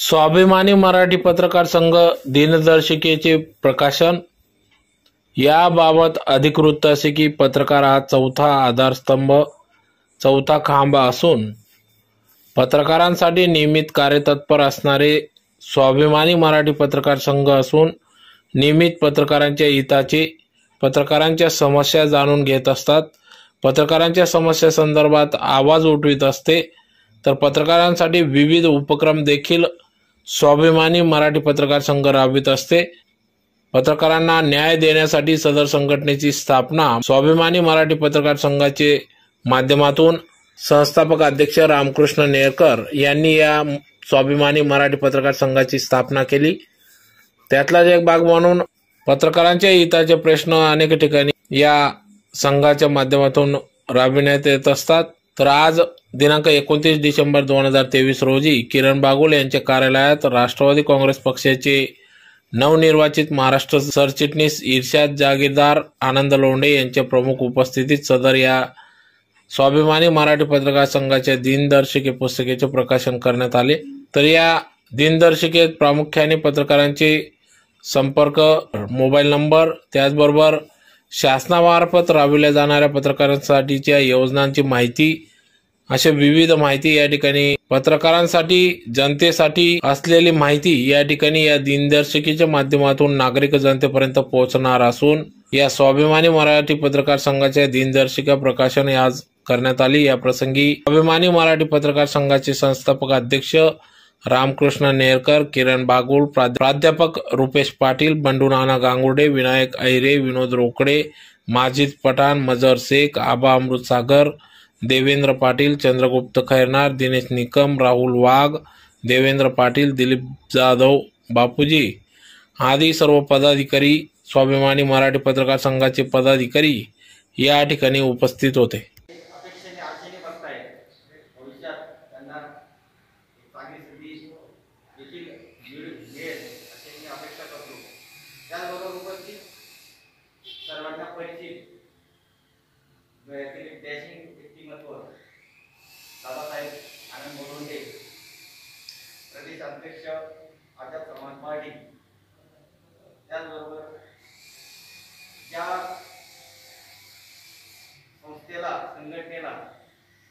स्वाभिमानी मराठी पत्रकार संघ दिनदर्शिकेचे प्रकाशन. याबाबत अधिकृत असे की पत्रकार हा चौथा आधारस्तंभ चौथा खांब असून पत्रकारांसाठी नियमित कार्यतत्पर असणारे स्वाभिमानी मराठी पत्रकार संघ असून नियमित पत्रकारांच्या हिताचे पत्रकारांच्या समस्या जाणून घेत असतात. पत्रकारांच्या समस्या संदर्भात आवाज उठवित असते. तर पत्रकारांसाठी विविध उपक्रम देखील स्वाभिमानी मराठी पत्रकार संघ राबवित असते. पत्रकारांना न्याय देण्यासाठी सदर संघटनेची स्थापना स्वाभिमानी मराठी पत्रकार संघाचे माध्यमातून संस्थापक अध्यक्ष रामकृष्ण नेरकर यांनी या स्वाभिमानी मराठी पत्रकार संघाची स्थापना केली. त्यातलाच एक भाग म्हणून पत्रकारांच्या हिताचे प्रश्न अनेक ठिकाणी या संघाच्या माध्यमातून राबविण्यात येत असतात. तर आज दिनांक एकोणतीस डिसेंबर दोन हजार तेवीस रोजी किरण बागुल यांच्या कार्यालयात राष्ट्रवादी काँग्रेस पक्षाचे नवनिर्वाचित महाराष्ट्र सरचिटणीस इर्शाद जागीरदार आनंद लोंढे यांच्या प्रमुख उपस्थितीत सदर या स्वाभिमानी मराठी पत्रकार संघाच्या दिनदर्शिके पुस्तकेचे प्रकाशन करण्यात आले. तर या दिनदर्शिकेत प्रामुख्याने पत्रकारांचे संपर्क मोबाईल नंबर त्याचबरोबर शासनामार्फत राबविल्या जाणाऱ्या पत्रकारांसाठीच्या योजनांची माहिती अशा विविध माहिती या ठिकाणी पत्रकारांसाठी जनतेसाठी असलेली माहिती या ठिकाणी या दिनदर्शिकेच्या माध्यमातून नागरिक जनतेपर्यंत पोहोचणार असून या स्वाभिमानी मराठी पत्रकार संघाच्या दिनदर्शिका प्रकाशन आज करण्यात आली. या प्रसंगी स्वाभिमानी मराठी पत्रकार संघाचे संस्थापक अध्यक्ष रामकृष्ण नेरकर किरण बागुल प्राध्यापक रुपेश पाटील बंडू नाना गांगुर्डे विनायक ऐरे विनोद रोकडे माजिद पठाण मजर शेख आबा अमृतसागर देवेंद्र पाटील चंद्रगुप्त खैरनार दिनेश निकम राहुल वाघ देवेंद्र पाटील दिलीप जाधव बापूजी आदी सर्व पदाधिकारी स्वाभिमानी मराठी पत्रकार संघाचे पदाधिकारी या ठिकाणी उपस्थित होते अपेक्षेने आशेने बघताय भविष्यात त्यांना एक चांगली संधी देखील मिळू- मिळेल अशी मी अपेक्षा करतो त्याचबरोबर उपस्थित सर्वांना परिचित. गोव्यातील डॅशिंग व्यक्तिमत्व. आनंद मोरोंडे प्रदेश अध्यक्ष आझाद समाज पार्टी त्याचबरोबर ज्या संस्थेला संघटनेला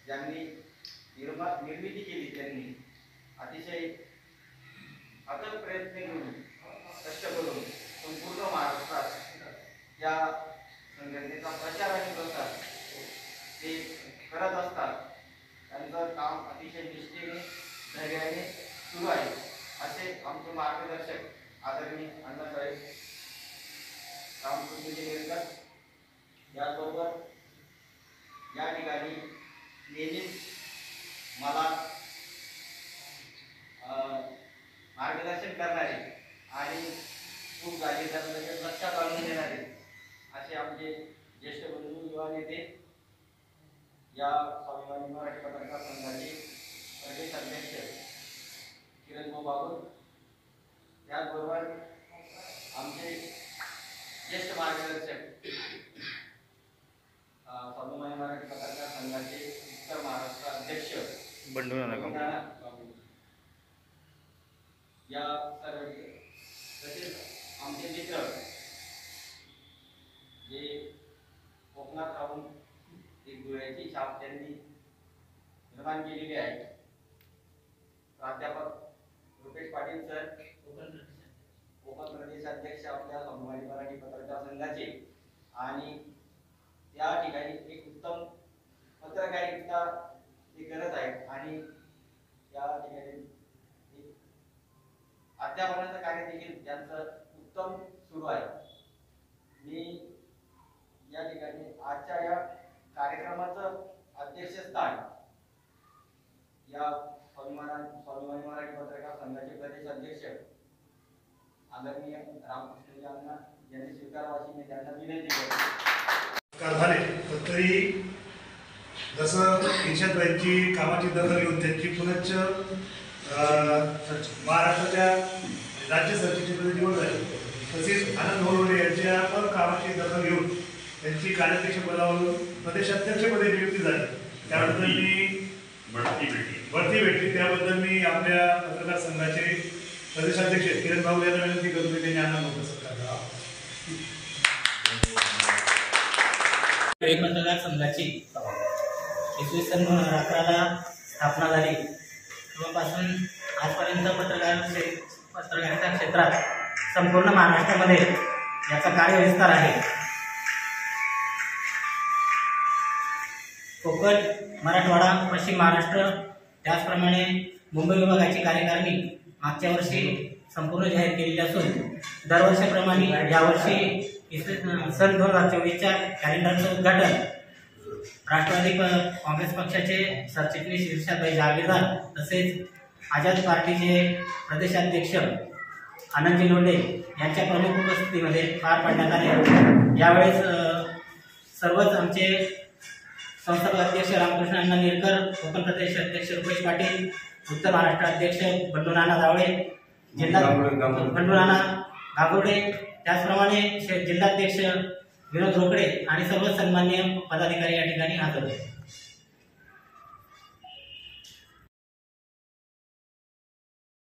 ज्यांनी निर्मा निर्मिती केली त्यांनी अतिशय अथक प्रयत्न करून कष्ट करून संपूर्ण महाराष्ट्रात या संघटनेचा प्रचार आणि प्रसार ते करत असतात. त्यांचं काम अतिशय निष्ठेने धैर्याने सुरू आहे असे आमचे मार्गदर्शक आदरणीय अण्णासाहेब रामकृष्णजी नेरकर याचबरोबर या ठिकाणी नेहमीच मला खूप तर लगेच लक्षात आणून देणारे असे आमचे ज्येष्ठ बंधू युवा नेते या स्वाभिमानी मराठी पत्रकार संघाचे प्रदेश अध्यक्ष किरण बागुल. त्याचबरोबर आमचे ज्येष्ठ मार्गदर्शक स्वाभिमानी मराठी पत्रकार संघाचे उत्तर महाराष्ट्र अध्यक्ष बंडू. या सर्व तसेच आमचे मित्र जे कोकणात राहून एक डोळ्याची छाप त्यांनी निर्माण केलेली आहे. प्राध्यापक रुपेश पाटील सर कोकण प्रदेश अध्यक्ष. आपल्या स्वाभिमानी मराठी पत्रकार संघाचे आणि त्या ठिकाणी एक उत्तम पत्रकारिता ते करत आहेत आणि त्या ठिकाणी अध्यापनाचं कार्य देखील त्यांचं उत्तम सुरू आहे. मी या ठिकाणी आजच्या या कार्यक्रमाचं अध्यक्षस्थान या स्वाभिमान स्वाभिमानी मराठी पत्रकार संघाचे प्रदेश अध्यक्ष आदरणीय रामकृष्ण अण्णा यांनी अशी मी त्यांना विनंती करतो. झाले पण तरी जसं यांची कामाची दखल घेऊन त्यांची पुनश्च महाराष्ट्राच्या राज्य सरकारची निवड झाली तसेच आनंद होलोडे यांच्या पण कामाची दखल घेऊन त्यांची कार्याध्यक्ष पदावरून प्रदेशाध्यक्षपदी नियुक्ती झाली. त्याबद्दल मी बढती भेटली बढती भेटली त्याबद्दल मी आपल्या पत्रकार संघाचे प्रदेशाध्यक्ष किरण भाऊ यांना विनंती करतो की त्यांनी सत्कार करावा एक पत्रकार संघाची इसवी सन दोन हजार अकराला स्थापना झाली. तेव्हापासून आजपर्यंत पत्रकार पत्रकारिता क्षेत्रात संपूर्ण महाराष्ट्रामध्ये याचा कार्यविस्तार आहे. कोकण मराठवाडा पश्चिम महाराष्ट्र त्याचप्रमाणे मुंबई विभागाची कार्यकारिणी मागच्या वर्षी संपूर्ण जाहीर केलेली असून दरवर्षीप्रमाणे यावर्षी सन दोन हजार चोवीसच्या कॅलेंडरचं उद्घाटन राष्ट्रवादी प- काँग्रेस पक्षाचे सरचिटणीस इर्षादभाई जागीरदार तसेच आझाद पार्टीचे प्रदेशाध्यक्ष आनंदजी लोंढे यांच्या प्रमुख उपस्थितीमध्ये पार पाडण्यात आले. यावेळेस सर्वच आमचे संस्थापक अध्यक्ष रामकृष्ण अण्णा निरकर कोकण प्रदेश अध्यक्ष रुपेश पाटील उत्तर महाराष्ट्र अध्यक्ष बंडू नाना जावळे जिल्हा बंडू नाना गागोडे त्याचप्रमाणे जिल्हाध्यक्ष विनोद रोकडे आणि सर्व सन्मान्य पदाधिकारी या ठिकाणी हजर होते.